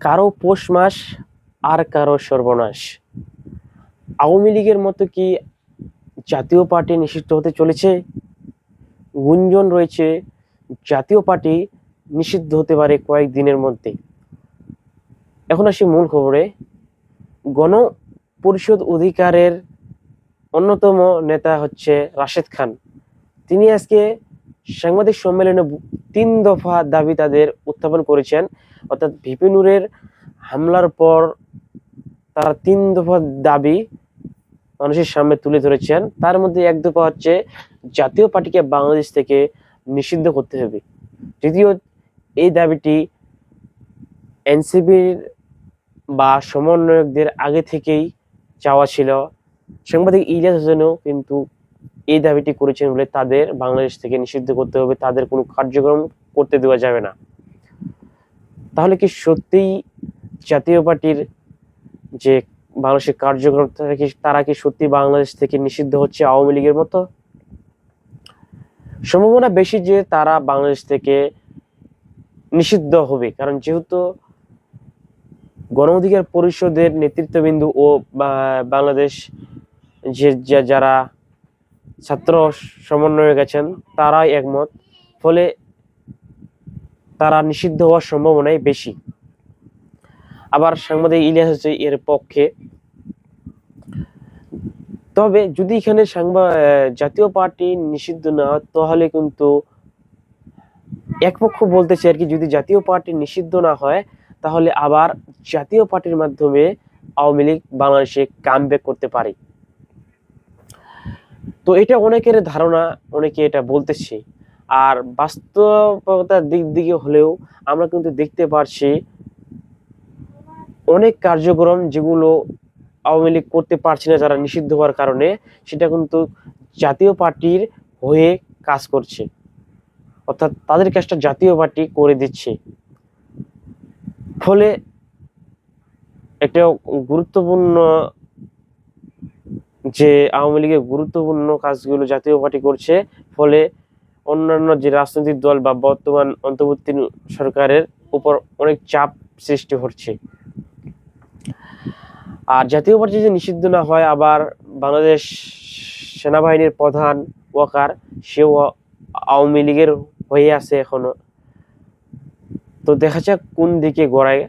কারও পৌষ মাস আর কারও সর্বনাশ। আওয়ামী লীগের মতো কি জাতীয় পার্টি নিষিদ্ধ হতে চলেছে? গুঞ্জন রয়েছে, জাতীয় পার্টি নিষিদ্ধ হতে পারে কয়েকদিনের মধ্যে এখন আসি মূল খবরে। গণ পরিষদ অধিকারের অন্যতম নেতা হচ্ছে রাশেদ খান। তিনি আজকে সাংবাদিক সম্মেলনে তিন দফা দাবি তাদের উত্থাপন করেছেন। অর্থাৎ ভিপিনুরের হামলার পর তারা তিন দফা দাবি মানুষের সামনে তুলে ধরেছেন। তার মধ্যে এক দফা হচ্ছে জাতীয় পার্টিকে বাংলাদেশ থেকে নিষিদ্ধ করতে হবে। যদিও এই দাবিটি এনসিবির বা সমন্বয়কদের আগে থেকেই চাওয়া ছিল। সাংবাদিক ইলিয়াস হোসেনও কিন্তু এই দাবিটি করেছেন বলে তাদের বাংলাদেশ থেকে নিষিদ্ধ করতে হবে। তাদের কোনো কার্যক্রম করতে দেওয়া যাবে না। তাহলে কি সত্যিই জাতীয় পার্টির যে বাংলাদেশের কার্যক্রম তারা কি তারা কি সত্যি বাংলাদেশ থেকে নিষিদ্ধ হচ্ছে আওয়ামী লীগের মতো? সম্ভাবনা বেশি যে তারা বাংলাদেশ থেকে নিষিদ্ধ হবে, কারণ যেহেতু গণ অধিকার পরিষদের নেতৃত্ববিন্দু ও বাংলাদেশ যা- যারা ছাত্র সমন্বয়ে গেছেন তারাই একমত। ফলে তারা নিষিদ্ধ হওয়ার সম্ভাবনাই বেশি। আবার সাংবাদিক ইলিয়াস হচ্ছে এর পক্ষে। তবে যদি এখানে সাংবাদ জাতীয় পার্টি নিষিদ্ধ না তাহলে কিন্তু এক পক্ষ বলতেছে আর কি, যদি জাতীয় পার্টি নিষিদ্ধ না হয়, তাহলে আবার জাতীয় পার্টির মাধ্যমে আওয়ামী লীগ বাংলাদেশে কাম করতে পারে। তো এটা অনেকের ধারণা, অনেকে এটা বলতেছে। আর বাস্তবতার দিক দিকে হলেও আমরা কিন্তু দেখতে পারছি অনেক কার্যক্রম যেগুলো আওয়ামী লীগ করতে পারছে না, যারা নিষিদ্ধ হওয়ার কারণে, সেটা কিন্তু জাতীয় পার্টির হয়ে কাজ করছে। অর্থাৎ তাদের কাজটা জাতীয় পার্টি করে দিচ্ছে। ফলে একটা গুরুত্বপূর্ণ যে আওয়ামী লীগের গুরুত্বপূর্ণ কাজগুলো জাতীয় পার্টি করছে, ফলে অন্যান্য যে রাজনৈতিক দল বা বর্তমান অন্তর্বর্তী সরকারের উপর অনেক চাপ সৃষ্টি হচ্ছে। আর জাতীয় পার্টি যদি নিষিদ্ধ না হয়, আবার বাংলাদেশ সেনাবাহিনীর প্রধান ওয়াকার, সেও আওয়ামী লীগের হয়ে আছে এখনও। তো দেখা যাক কোন দিকে গড়ায়।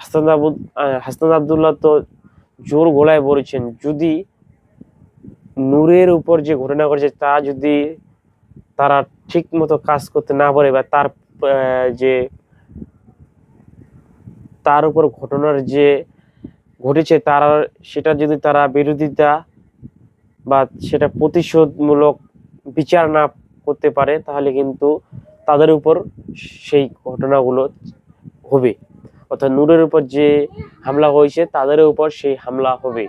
হাসান হাসান আবদুল্লাহ তো জোর গোলায় বলেছেন, যদি নূরের উপর যে ঘটনা ঘটেছে, তা যদি তারা ঠিক মতো কাজ করতে না পারে বা তার যে তার উপর ঘটনার যে ঘটেছে, তারা সেটা যদি তারা বিরোধিতা বা সেটা প্রতিশোধমূলক বিচার না করতে পারে, তাহলে কিন্তু তাদের উপর সেই ঘটনাগুলো হবে। অর্থাৎ নূরের উপর যে হামলা হয়েছে, তাদের উপর সেই হামলা হবে।